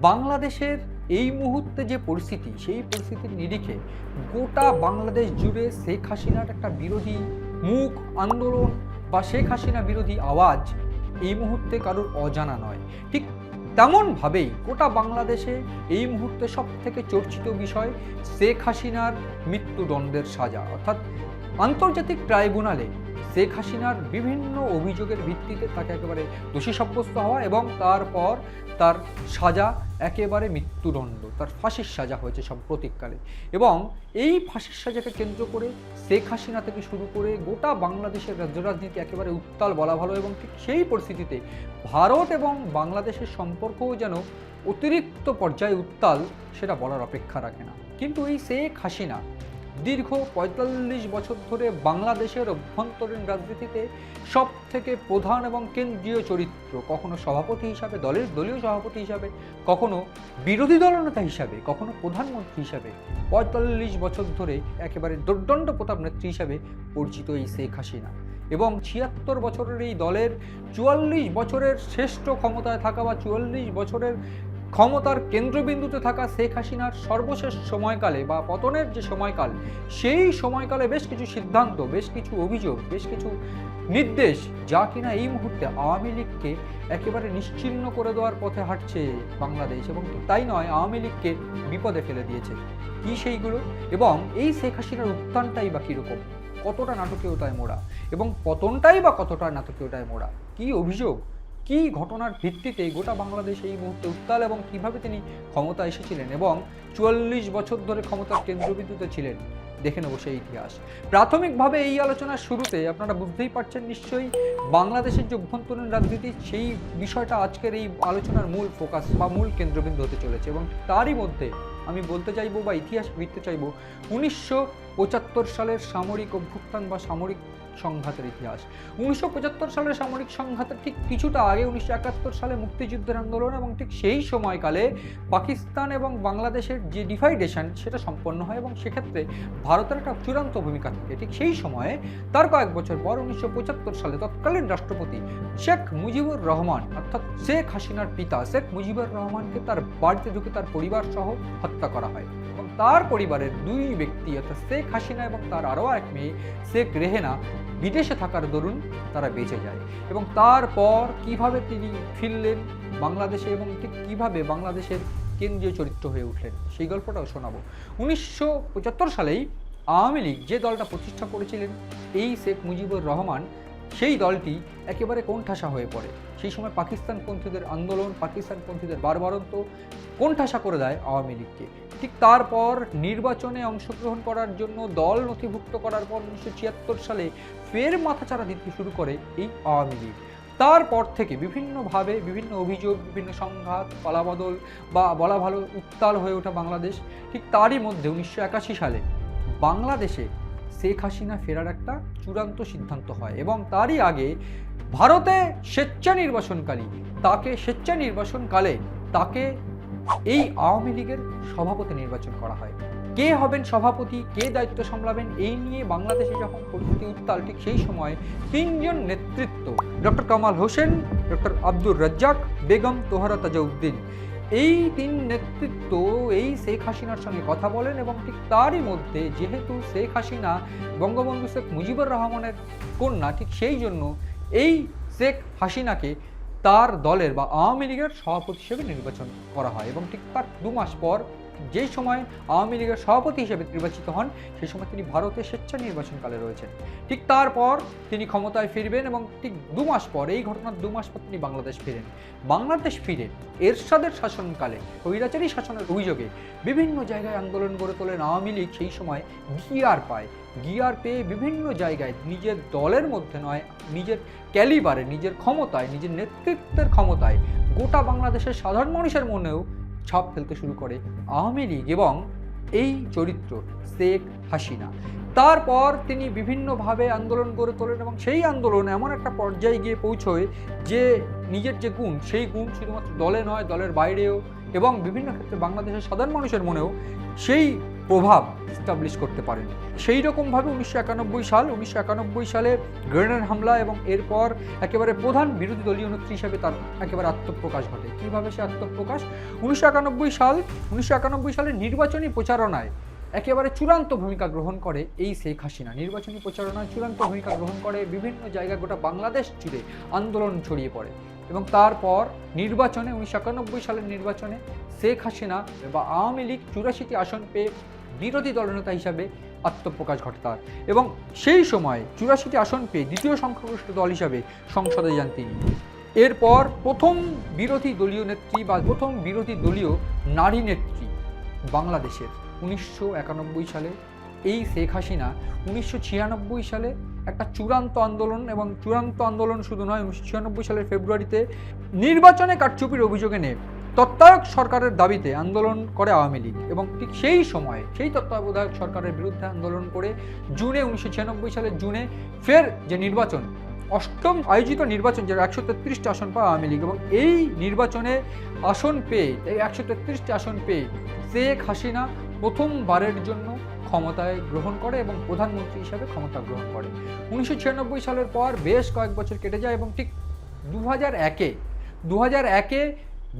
বাংলাদেশের এই মুহূর্তে যে পরিস্থিতি, সেই পরিস্থিতির নিরিখে গোটা বাংলাদেশ জুড়ে শেখ হাসিনার একটা বিরোধী মুখ আন্দোলন বা শেখ হাসিনা বিরোধী আওয়াজ এই মুহূর্তে কারোর অজানা নয়। ঠিক তেমনভাবেই গোটা বাংলাদেশে এই মুহূর্তে সব থেকে চর্চিত বিষয় শেখ হাসিনার মৃত্যুদণ্ডের সাজা। অর্থাৎ আন্তর্জাতিক ট্রাইব্যুনালে শেখ হাসিনার বিভিন্ন অভিযোগের ভিত্তিতে তাকে একেবারে দোষী সাব্যস্ত হওয়া এবং তারপর তার সাজা একেবারে মৃত্যুদণ্ড, তার ফাঁসির সাজা হয়েছে সাম্প্রতিককালে এবং এই ফাঁসির সাজাকে কেন্দ্র করে শেখ হাসিনা থেকে শুরু করে গোটা বাংলাদেশের রাজ্য রাজনীতি একেবারে উত্তাল বলা ভালো এবং ঠিক সেই পরিস্থিতিতে ভারত এবং বাংলাদেশের সম্পর্কও যেন অতিরিক্ত পর্যায়ে উত্তাল সেটা বলার অপেক্ষা রাখে না। কিন্তু এই শেখ হাসিনা দীর্ঘ পঁয়তাল্লিশ বছর ধরে বাংলাদেশের অভ্যন্তরীণ রাজনীতিতে সব থেকে প্রধান এবং কেন্দ্রীয় চরিত্র, কখনো সভাপতি হিসাবে, দলের দলীয় সভাপতি হিসাবে, কখনো বিরোধী দলনেতা হিসাবে, কখনো প্রধানমন্ত্রী হিসাবে, পঁয়তাল্লিশ বছর ধরে একেবারে দুর্দণ্ড প্রতাপ নেত্রী হিসাবে পরিচিত এই শেখ হাসিনা এবং ছিয়াত্তর বছরের এই দলের চুয়াল্লিশ বছরের শ্রেষ্ঠ ক্ষমতায় থাকা বা চুয়াল্লিশ বছরের ক্ষমতার কেন্দ্রবিন্দুতে থাকা শেখ হাসিনার সর্বশেষ সময়কালে বা পতনের যে সময়কাল, সেই সময়কালে বেশ কিছু সিদ্ধান্ত, বেশ কিছু অভিযোগ, বেশ কিছু নির্দেশ যা কিনা এই মুহূর্তে আওয়ামী লীগকে একেবারে নিশ্চিহ্ন করে দেওয়ার পথে হাঁটছে বাংলাদেশ এবং তাই নয়, আওয়ামী লীগকে বিপদে ফেলে দিয়েছে। কি সেইগুলো? এবং এই শেখ হাসিনার উত্থানটাই বা কীরকম? কতটা নাটকীয়তায় মোড়া? এবং পতনটাই বা কতটা নাটকীয়তায় মোড়া? কি অভিযোগ? কি ঘটনার ভিত্তিতে গোটা বাংলাদেশ এই মুহূর্তে উত্তাল এবং কীভাবে তিনি ক্ষমতা এসেছিলেন এবং চুয়াল্লিশ বছর ধরে ক্ষমতার কেন্দ্রবিন্দুতে ছিলেন? দেখে নেব সেই ইতিহাস। প্রাথমিকভাবে এই আলোচনার শুরুতে আপনারা বুঝতেই পারছেন নিশ্চয়ই বাংলাদেশের যে অভ্যন্তরীণ রাজনীতি, সেই বিষয়টা আজকের এই আলোচনার মূল ফোকাস বা মূল কেন্দ্রবিন্দু হতে চলেছে এবং তারই মধ্যে আমি বলতে চাইব বা ইতিহাস ফিরতে চাইব, উনিশশো সালের সামরিক অভ্যুত্থান বা সামরিক সংঘাতের ইতিহাস। উনিশশো পঁচাত্তর সালের সামরিক সংঘাতের ঠিক কিছুটা আগে, উনিশশো একাত্তর সালে মুক্তিযুদ্ধের আন্দোলন এবং ঠিক সেই সময়কালে পাকিস্তান এবং বাংলাদেশের যে ডিভাইডেশন, সেটা সম্পন্ন হয় এবং সেক্ষেত্রে ভারতের একটা চূড়ান্ত ভূমিকা থাকে। ঠিক সেই সময়ে তার কয়েক বছর পর উনিশশো পঁচাত্তর সালে তৎকালীন রাষ্ট্রপতি শেখ মুজিবুর রহমান, অর্থাৎ শেখ হাসিনার পিতা শেখ মুজিবুর রহমানকে তার বাড়িতে ঢুকে তার পরিবার সহ হত্যা করা হয়। তার পরিবারের দুই ব্যক্তি, অর্থাৎ শেখ হাসিনা এবং তার আরও এক মেয়ে, শেখ রেহেনা, বিদেশে থাকার দরুন তারা বেঁচে যায়। এবং তারপর কীভাবে তিনি ফিরলেন বাংলাদেশে এবং ঠিক কীভাবে বাংলাদেশের কেন্দ্রীয় চরিত্র হয়ে উঠলেন, সেই গল্পটাও শোনাবো। উনিশশো পঁচাত্তর সালেই আওয়ামী লীগ যে দলটা প্রতিষ্ঠা করেছিলেন, এই শেখ মুজিবুর রহমান, সেই দলটি একেবারে কোণঠাসা হয়ে পড়ে। সেই সময় পাকিস্তানপন্থীদের আন্দোলন, পাকিস্তানপন্থীদের বারবারন্ত কোণঠাসা করে দেয় আওয়ামী লীগকে। ঠিক তারপর নির্বাচনে অংশগ্রহণ করার জন্য দল নথিভুক্ত করার পর উনিশশো ছিয়াত্তর সালে ফের মাথাচাড়া দিতে শুরু করে এই আওয়ামী লীগ। তারপর থেকে বিভিন্নভাবে বিভিন্ন অভিযোগ, বিভিন্ন সংঘাত পালাবদল বা বলা ভালো উত্তাল হয়ে ওঠা বাংলাদেশ ঠিক তারই মধ্যে উনিশশো একাশি সালে বাংলাদেশে শেখ হাসিনা ফেরার একটা চূড়ান্ত সিদ্ধান্ত হয় এবং তারই আগে ভারতে স্বেচ্ছা নির্বাচনকালী তাকে স্বেচ্ছা নির্বাচনকালে তাকে এই আওয়ামী লীগের সভাপতি নির্বাচন করা হয়। কে হবেন সভাপতি, কে দায়িত্ব সামলাবেন, এই নিয়ে বাংলাদেশে যখন পরিস্থিতি উত্তাল, ঠিক সেই সময় তিনজন নেতৃত্ব, ডক্টর কামাল হোসেন, ডক্টর আব্দুর রাজ্জাক, বেগম তোহারা তাজাউদ্দিন, এই তিন নেতৃত্ব, এই শেখ হাসিনার সঙ্গে কথা বলেন এবং ঠিক তারই মধ্যে যেহেতু শেখ হাসিনা, বঙ্গবন্ধু শেখ মুজিবুর রহমানের কন্যা, ঠিক সেই জন্য এই শেখ হাসিনাকে তার দলের বা আওয়ামী লীগের সভাপতি হিসেবে নির্বাচন করা হয় এবং ঠিক তার দু মাস পর যেই সময় আওয়ামী লীগের সভাপতি হিসেবে নির্বাচিত হন সেই সময় তিনি ভারতে স্বেচ্ছা নির্বাচনকালে রয়েছেন। ঠিক তারপর তিনি ক্ষমতায় ফিরবেন এবং ঠিক দু মাস পর, এই ঘটনার দু মাস পর তিনি বাংলাদেশ ফিরেন। বাংলাদেশ ফিরে এরশাদের শাসনকালে, স্বৈরাচারী শাসনের অভিযোগে বিভিন্ন জায়গায় আন্দোলন গড়ে তোলেন আওয়ামী লীগ, সেই সময় গিয়ার পায়। গিয়ার পেয়ে বিভিন্ন জায়গায় নিজের দলের মধ্যে নয়, নিজের ক্যালিবারে, নিজের ক্ষমতায়, নিজের নেতৃত্বের ক্ষমতায় গোটা বাংলাদেশের সাধারণ মানুষের মনেও ছাপ ফেলতে শুরু করে আওয়ামী লীগ এবং এই চরিত্র শেখ হাসিনা। তারপর তিনি বিভিন্নভাবে আন্দোলন গড়ে তোলেন এবং সেই আন্দোলন এমন একটা পর্যায়ে গিয়ে পৌঁছয় যে নিজের যে গুণ, সেই গুণ শুধুমাত্র দলে নয়, দলের বাইরেও এবং বিভিন্ন ক্ষেত্রে বাংলাদেশের সাধারণ মানুষের মনেও সেই প্রভাব স্টাবলিশ করতে পারেন। সেই রকমভাবে উনিশশো একানব্বই সাল, উনিশশো একানব্বই সালে গ্রেনেড হামলা এবং এরপর একেবারে প্রধান বিরোধী দলীয় নেত্রী হিসেবে তার একেবারে আত্মপ্রকাশ ঘটে। কীভাবে সে আত্মপ্রকাশ? উনিশশো একানব্বই সাল, উনিশশো একানব্বই সালে নির্বাচনী প্রচারণায় একেবারে চূড়ান্ত ভূমিকা গ্রহণ করে এই শেখ হাসিনা। নির্বাচনী প্রচারণায় চূড়ান্ত ভূমিকা গ্রহণ করে বিভিন্ন জায়গায় গোটা বাংলাদেশ জুড়ে আন্দোলন ছড়িয়ে পড়ে। এবং তারপর নির্বাচনে উনিশশো একানব্বই সালের নির্বাচনে শেখ হাসিনা বা আওয়ামী লীগ চুরাশিটি আসন পেয়ে বিরোধী দলনেতা হিসাবে আত্মপ্রকাশ ঘটে তার এবং সেই সময় চুরাশিটি আসন পেয়ে দ্বিতীয় সংখ্যাগরিষ্ঠ দল হিসাবে সংসদে যান তিনি। এরপর প্রথম বিরোধী দলীয় নেত্রী বা প্রথম বিরোধী দলীয় নারী নেত্রী বাংলাদেশের উনিশশো একানব্বই সালে এই শেখ হাসিনা উনিশশো ছিয়ানব্বই সালে একটা চূড়ান্ত আন্দোলন এবং চূড়ান্ত আন্দোলন শুধু নয়, উনিশশো সালের ফেব্রুয়ারিতে নির্বাচনে কারচুপির অভিযোগে নিয়ে তত্ত্বাবধায়ক সরকারের দাবিতে আন্দোলন করে আওয়ামী লীগ এবং ঠিক সেই সময়ে সেই তত্ত্বাবধায়ক সরকারের বিরুদ্ধে আন্দোলন করে জুনে, উনিশশো ছিয়ানব্বই সালের জুনে ফের যে নির্বাচন, অষ্টম আয়োজিত নির্বাচন যেটা একশো তেত্রিশটি আসন পায় আওয়ামী লীগ এবং এই নির্বাচনে আসন পেয়ে, এই একশো তেত্রিশটি আসন পেয়ে শেখ হাসিনা প্রথমবারের জন্য ক্ষমতায় গ্রহণ করে এবং প্রধানমন্ত্রী হিসাবে ক্ষমতা গ্রহণ করে। উনিশশো ছিয়ানব্বই সালের পর বেশ কয়েক বছর কেটে যায় এবং ঠিক দু হাজার একে দু হাজার একে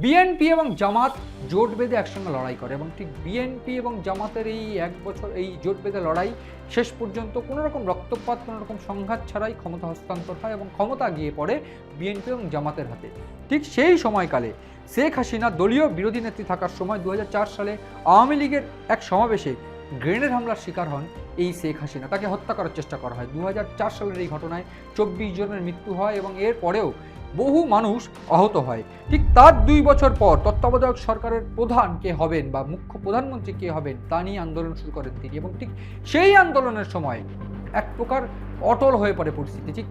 বিএনপি এবং জামাত জোট বেঁধে একসঙ্গে লড়াই করে এবং ঠিক বিএনপি এবং জামাতের এই এক বছর এই জোট বেঁধে লড়াই শেষ পর্যন্ত কোনো রকম রক্তপাত, কোনো রকম সংঘাত ছাড়াই ক্ষমতা হস্তান্তর হয় এবং ক্ষমতা গিয়ে পড়ে বিএনপি এবং জামাতের হাতে। ঠিক সেই সময়কালে শেখ হাসিনা দলীয় বিরোধী নেত্রী থাকার সময় দু হাজার চার সালে আওয়ামী লীগের এক সমাবেশে গ্রেনেড হামলার শিকার হন এই শেখ হাসিনা। তাকে হত্যা করার চেষ্টা করা হয়। দু হাজার চার সালের এই ঘটনায় চব্বিশ জনের মৃত্যু হয় এবং এর পরেও বহু মানুষ আহত হয়। ঠিক তার দুই বছর পর তত্ত্বাবধায়ক সরকারের প্রধান কে হবেন বা মুখ্য প্রধানমন্ত্রী কে হবেন, তা নিয়ে আন্দোলন শুরু করেন তিনি। এবং ঠিক সেই আন্দোলনের সময় এক প্রকার অটল হয়ে পড়ে পরিস্থিতি। ঠিক